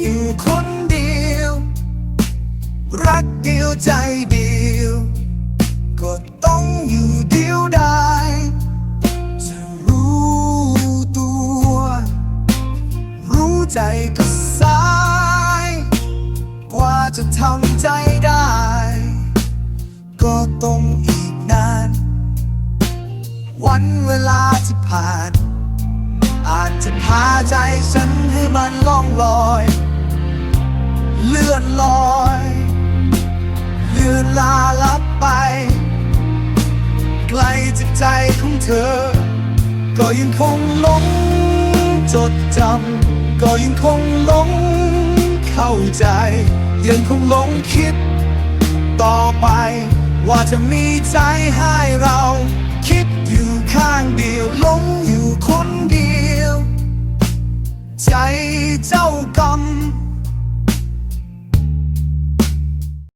อยู่คนเดียว รักเดียวใจเดียว ก็ต้องอยู่เดียวดายจะรู้ตัว รู้ใจก็สาย กว่าจะทำใจได้ ก็ต้องอีกนาน วันเวลาที่ผ่านอาจจะพาใจฉันให้มันล่องลอย ลาลับไป ไกลจากใจของเธอ ก็ยังคงหลงจดจำ ก็ยังคงหลงเข้าใจ ยังคงหลงคิด ต่อไป ว่าจะมีใจให้เรา คิดอยู่ข้างเดียวหลงอยู่คนเดียว ใจเจ้า